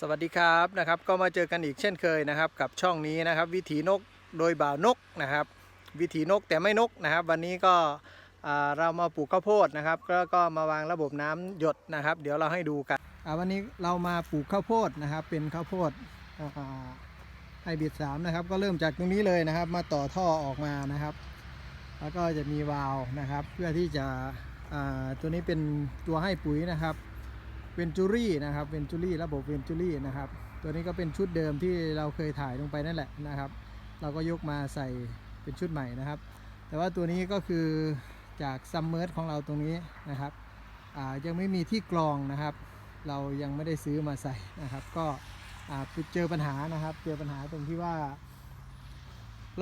สวัสดีครับนะครับก็มาเจอกันอีกเช่นเคยนะครับ กับช่องนี้นะครับ วิถีนกโดยบ่าวนกนะครับ วิถีนกแต่ไม่นกนะครับ วันนี้ก็เรามาปลูกข้าวโพดนะครับแล้วก็มาวางระบบน้ำหยดนะครับ เดี๋ยวเราให้ดูกันวันนี้เรามาปลูกข้าวโพดนะครับ เป็นข้าวโพดไฮบริดสามนะครับ ก็เริ่มจากตรงนี้เลยนะครับ มาต่อท่อออกมานะครับ แล้วก็จะมีวาล์วนะครับ เพื่อที่จะตัวนี้เป็นตัวให้ปุ๋ยนะครับ เวนจูรี่นะครับเวนจูรี่ระบบเวนจูรี่นะครับ ตัวนี้ก็เป็นชุดเดิมที่เราเคยถ่ายลงไปนั่นแหละนะครับ เราก็ยกมาใส่เป็นชุดใหม่นะครับ แต่ว่าตัวนี้ก็คือจากซัมเมอร์ของเราตรงนี้นะครับยังไม่มีที่กรองนะครับ เรายังไม่ได้ซื้อมาใส่นะครับ ก็เจอปัญหานะครับ เจอปัญหาตรงที่ว่า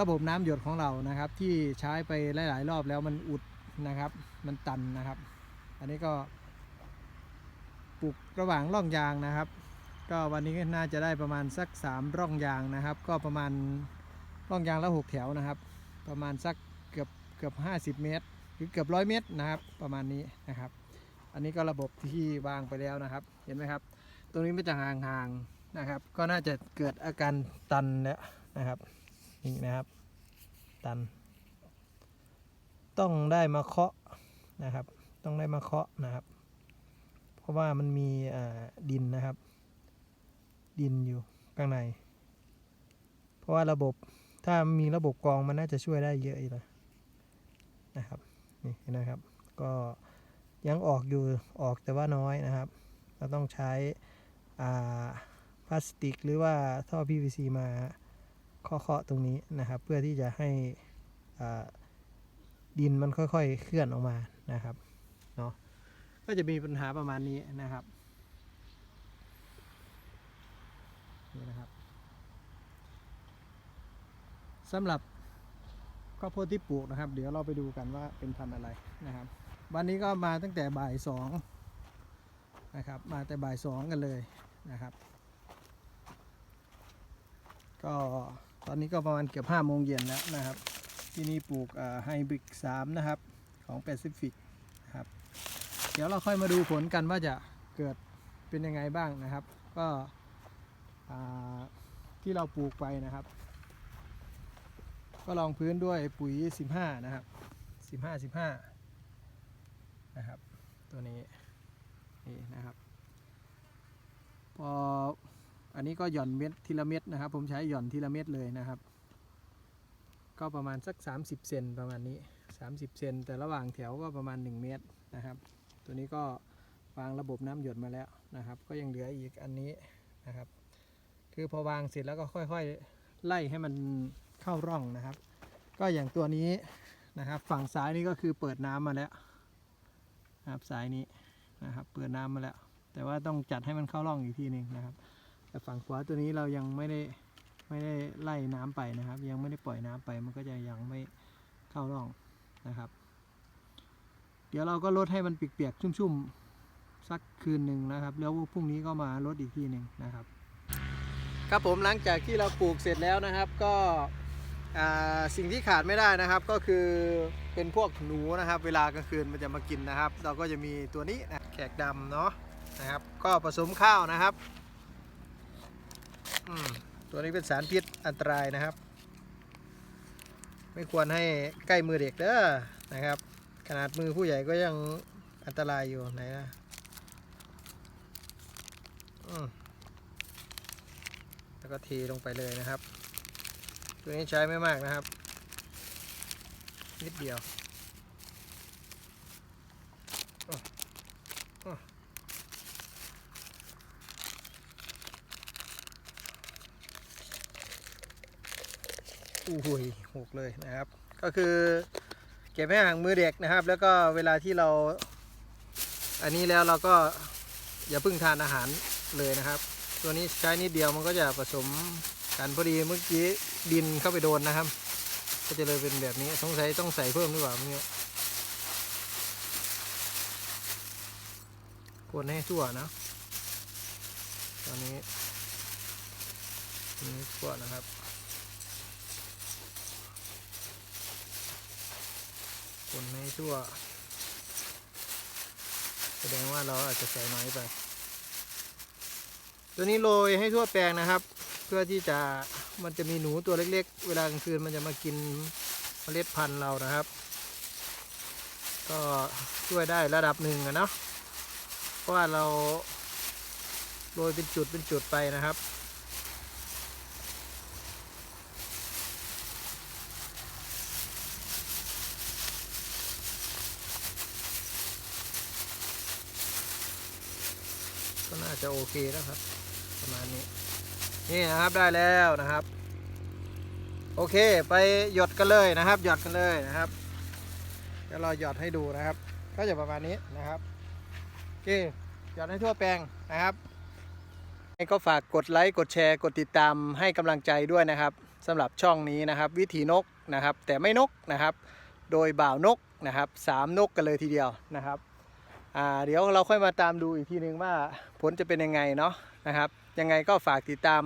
ระบบน้ำหยดของเรานะครับ ที่ใช้ไปหลาย ๆ รอบแล้วมันอุดนะครับ มันตันนะครับ อันนี้ก็ ปลูกระหว่างร่องยางนะครับ ก็วันนี้น่าจะได้ประมาณสัก 3 ร่องยางนะครับ ก็ประมาณร่องยางละ 6 แถวนะครับ ประมาณสักเกือบเกือบ 50 เมตร หรือเกือบร้อยเมตรนะครับ ประมาณนี้นะครับ อันนี้ก็ระบบที่วางไปแล้วนะครับ เห็นไหมครับ ตรงนี้มันจะห่างๆนะครับ ก็น่าจะเกิดอาการตันแล้วนะครับนี่นะครับ ตัน ต้องได้มาเคาะนะครับ ต้องได้มาเคาะนะครับ เพราะว่ามันมีดินนะครับ ดินอยู่ข้างใน เพราะว่าระบบถ้ามีระบบกรองมันน่าจะช่วยได้เยอะเลยนะครับนี่นะครับ ก็ยังออกอยู่ออกแต่ว่าน้อยนะครับ เราต้องใช้พลาสติกหรือว่าท่อ PVC มาเคาะๆตรงนี้นะครับ เพื่อที่จะให้ดินมันค่อยๆเคลื่อนออกมานะครับเนาะ ก็จะมีปัญหาประมาณนี้นะครับนี่นะครับสำหรับข้าวโพดที่ปลูกนะครับ เดี๋ยวเราไปดูกันว่าเป็นพันธุ์อะไรนะครับ วันนี้ก็มาตั้งแต่บ่ายสองนะครับ มาแต่บ่ายสองกันเลยนะครับ ก็ตอนนี้ก็ประมาณเกือบห้าโมงเย็นแล้วนะครับ ที่นี่ปลูกไฮบริดสามนะครับของแปซิฟิก เดี๋ยวเราค่อยมาดูผลกันว่าจะเกิดเป็นยังไงบ้างนะครับ ก็ที่เราปลูกไปนะครับ ก็ลองพื้นด้วยปุ๋ย 15 นะครับ 15 15 นะครับ ตัวนี้นี่นะครับ พออันนี้ก็หย่อนเม็ดทีละเม็ดนะครับ ผมใช้หย่อนทีละเม็ดเลยนะครับ ก็ประมาณสัก 30 เซนประมาณนี้ 30 เซนแต่ระหว่างแถวก็ประมาณ 1 เมตรนะครับ ตัวนี้ก็วางระบบน้ำหยดมาแล้วนะครับ ก็ยังเหลืออีกอันนี้นะครับ คือพอวางเสร็จแล้วก็ค่อยๆ ไล่ให้มันเข้าร่องนะครับ ก็อย่างตัวนี้นะครับ ฝั่งซ้ายนี่ก็คือเปิดน้ำมาแล้วนะครับซ้ายนี้นะครับ เปิดน้ำมาแล้ว แต่ว่าต้องจัดให้มันเข้าร่องอีกทีหนึ่งนะครับ แต่ฝั่งขวาตัวนี้เรายังไม่ได้ไม่ได้ไล่น้ำไปนะครับ ยังไม่ได้ปล่อยน้ำไปมันก็จะยังไม่เข้าร่องนะครับ เดี๋ยวเราก็ลดให้มันเปียกๆชุ่มๆสักคืนหนึ่งนะครับ แล้วพรุ่งนี้ก็มาลดอีกทีหนึ่งนะครับ ครับผมหลังจากที่เราปลูกเสร็จแล้วนะครับ ก็สิ่งที่ขาดไม่ได้นะครับก็คือเป็นพวกหนูนะครับ เวลากลางคืนมันจะมากินนะครับ เราก็จะมีตัวนี้นะแขกดำเนาะนะครับ ก็ผสมข้าวนะครับตัวนี้เป็นสารพิษอันตรายนะครับ ไม่ควรให้ใกล้มือเด็กเด้อนะครับ นาดมือผู้ใหญ่ก็ยังอันตรายอยู่ไหนนะแล้วก็เทีลงไปเลยนะครับ ตัวนี้ใช้ไม่มากนะครับ นิดเดียวอ้ออ้ออู้หุยหกเลยนะครับ ก็คือ เก็บให้ห่างมือเด็กนะครับ แล้วก็เวลาที่เรา อันนี้แล้วเราก็อย่าเพิ่งทานอาหารเลยนะครับ ตัวนี้ใช้นิดเดียวมันก็จะผสมกันพอดีเมื่อกี้ดินเข้าไปโดนนะครับ ก็จะเลยเป็นแบบนี้สงสัยต้องใส่เพิ่มหรือเปล่าเมื่อกี้คนให้ทั่วนะตอนนี้นี่ทั่วนะครับ คนให้ทั่ว แสดงว่าเราอาจจะใส่น้อยไป ตัวนี้โรยให้ทั่วแปลงนะครับ เพื่อที่จะมันจะมีหนูตัวเล็ก ๆ เวลากลางคืนมันจะมากินเมล็ดพันธุ์เรานะครับ ก็ช่วยได้ระดับหนึ่งอะเนาะเพราะว่าเราโรยเป็นจุดเป็นจุดไปนะครับ ก็น่าจะโอเคแล้วครับ ประมาณนี้ นี่นะครับได้แล้วนะครับ โอเคไปหยดกันเลยนะครับ หยดกันเลยนะครับเดี๋ยวเราหยดให้ดูนะครับ ก็จะประมาณนี้นะครับโอเคหยดให้ทั่วแปลงนะครับก็ฝากกดไลค์กดแชร์กดติดตามให้กำลังใจด้วยนะครับสำหรับช่องนี้นะครับ วิถีนกนะครับ แต่ไม่นกนะครับ โดยบ่าวนกนะครับสามนกกันเลยทีเดียวนะครับ เดี๋ยวเราค่อยมาตามดูอีกทีนึงว่าผลจะเป็นยังไงเนาะนะครับ ยังไงก็ฝากติดตาม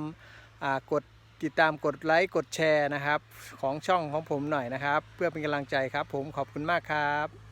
กดติดตามกดไลค์กดแชร์นะครับ ของช่องของผมหน่อยนะครับ เพื่อเป็นกำลังใจครับ ผมขอบคุณมากครับ